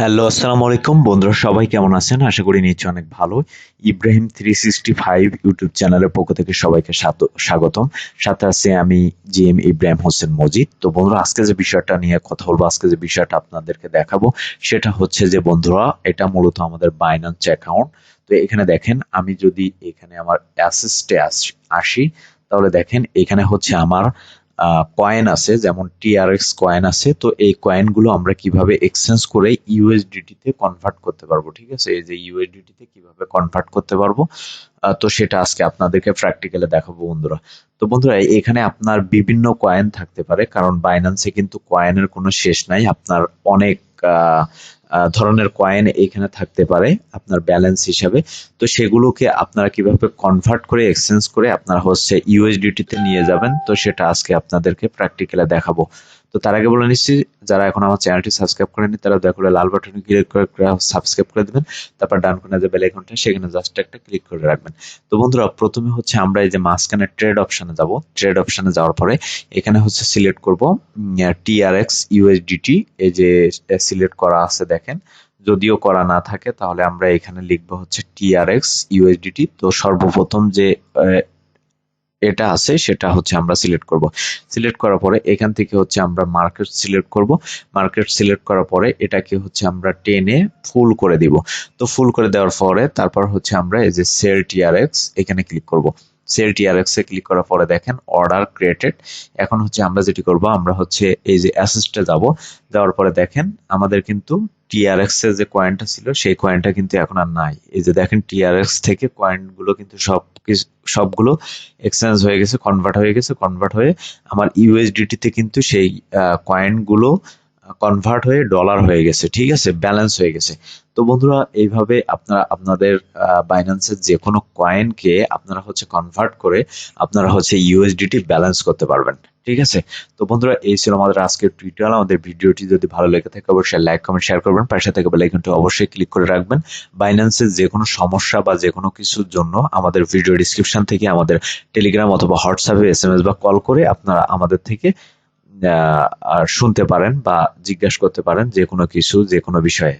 Hello, আসসালামু আলাইকুম। বন্ধুরা, সবাই কেমন আছেন? আশা করি নিশ্চয়ই অনেক ভালো। Ibrahim three sixty five YouTube চ্যানেলের পক্ষ থেকে সবাইকে স্বাগতম। সাথে আছে আমি জি এম ইব্রাহিম হোসেন মজিদ। তো বন্ধুরা, আজকে যে বিষয়টা নিয়ে কথা বলব, আজকে যে বিষয়টা আপনাদেরকে দেখাবো, সেটা হচ্ছে যে বন্ধুরা, এটা মূলত আমাদের বাইন্যান্স অ্যাকাউন্ট তো এখানে দেখেন, আমি যদি এখানে আমার অ্যাসিস্টে আসি, তাহলে দেখেন, এখানে হচ্ছে আমার কয়েন আছে, যেমন টিআরএক্স কয়েন আছে, তো এই কয়েনগুলো আমরা কীভাবে এক্সচেঞ্জ করে ইউএসডিটি তে কনভার্ট করতে পারব, ঠিক আছে? এই যে ইউএসডিটি তে কীভাবে কনভার্ট করতে পারব তো সেটা আজকে আপনাদেরকে প্র্যাকটিক্যালে দেখাবো বন্ধুরা। তো বন্ধুরা এখানে আপনার বিভিন্ন কয়েন থাকতে পারে, কারণ বাইন্যান্সে কিন্তু কয়েনের কোনো শেষ নাই, আপনার অনেক ধরনের কয়েন এখানে থাকতে পারে আপনার ব্যালেন্স হিসাবে। তো সেগুলোকে আপনারা কীভাবে কনভার্ট করে এক্সচেঞ্জ করে আপনারা হচ্ছে ইউএসডিটিতে নিয়ে যাবেন, তো সেটা আজকে আপনাদেরকে প্র্যাকটিক্যালে দেখাবো। তো তার আগে বলে নিচ্ছি, যারা এখন আমার চ্যানেলটি সাবস্ক্রাইব করেনি তারা দয়া করে লাল বাটনে ক্লিক করে সাবস্ক্রাইব করে দেবেন, তারপর ডান কোণে যে বেল আইকনটা সেখানে জাস্ট একটা ক্লিক করে রাখবেন। তো বন্ধুরা, প্রথমে হচ্ছে আমরা এই যে মাঝখানে ট্রেড অপশনে যাব। ট্রেড অপশনে যাওয়ার পরে এখানে হচ্ছে সিলেক্ট করব টিআরএক্স ইউএসডিটি এই যে সিলেক্ট করা আছে দেখেন। যদিও করা না থাকে, তাহলে আমরা এখানে লিখব হচ্ছে টিআরএক্স ইউএসডিটি তো সর্বপ্রথম যে এটা আছে, সেটা হচ্ছে আমরা সিলেক্ট করব। সিলেক্ট করার পরে এখান থেকে হচ্ছে আমরা মার্কেট সিলেক্ট করব। মার্কেট সিলেক্ট করার পরে এটাকে হচ্ছে আমরা টেনে ফুল করে দিব। তো ফুল করে দেওয়ার পরে তারপর হচ্ছে আমরা এই যে সেল টিআরএক্স এখানে ক্লিক করব। সেল টিআরএক্স এ ক্লিক করার পরে দেখেন অর্ডার ক্রিয়েটেড এখন হচ্ছে আমরা যেটি করব, আমরা হচ্ছে এই যে অ্যাসিস্টে যাব। যাওয়ার পরে দেখেন, আমাদের কিন্তু টিআরএক্স এর যে কয়েনটা ছিল, সেই কয়েনটা কিন্তু এখন আর নাই। এই যে দেখেন টিআরএক্স থেকে কয়েনগুলো কিন্তু সব সবগুলো এক্সচেঞ্জ হয়ে গেছে কনভার্ট হয়ে গেছে কনভার্ট হয়ে আমার ইউএসডিটিতে কিন্তু সেই কয়েনগুলো কনভার্ট হয়ে ডলার হয়ে গেছে, ঠিক আছে? ব্যালেন্স হয়ে গেছে। তো বন্ধুরা, এইভাবে আপনারা, আপনাদের বাইন্যান্সের যে কোনো কয়েনকে আপনারা হচ্ছে কনভার্ট করে আপনারা হচ্ছে ইউএসডিটি ব্যালেন্স করতে পারবেন, ঠিক আছে? তো বন্ধুরা, এই ছিল আমাদের আজকের টিউটোরিয়াল আমাদের ভিডিওটি যদি ভালো লেগে থাকে, অবশ্যই লাইক কমেন্ট শেয়ার করবেন। পাশে থেকে বেল আইকনটি অবশ্যই ক্লিক করে রাখবেন। বাইন্যান্সের যে কোনো সমস্যা বা যে কোনো কিছুর জন্য আমাদের ভিডিও ডিসক্রিপশন থেকে আমাদের টেলিগ্রাম অথবা হোয়াটসঅ্যাপে এসএমএস বা কল করে আপনারা আমাদের থেকে শুনতে পারেন বা জিজ্ঞাসা করতে পারেন যে কোনো কিছু যে কোনো বিষয়ে।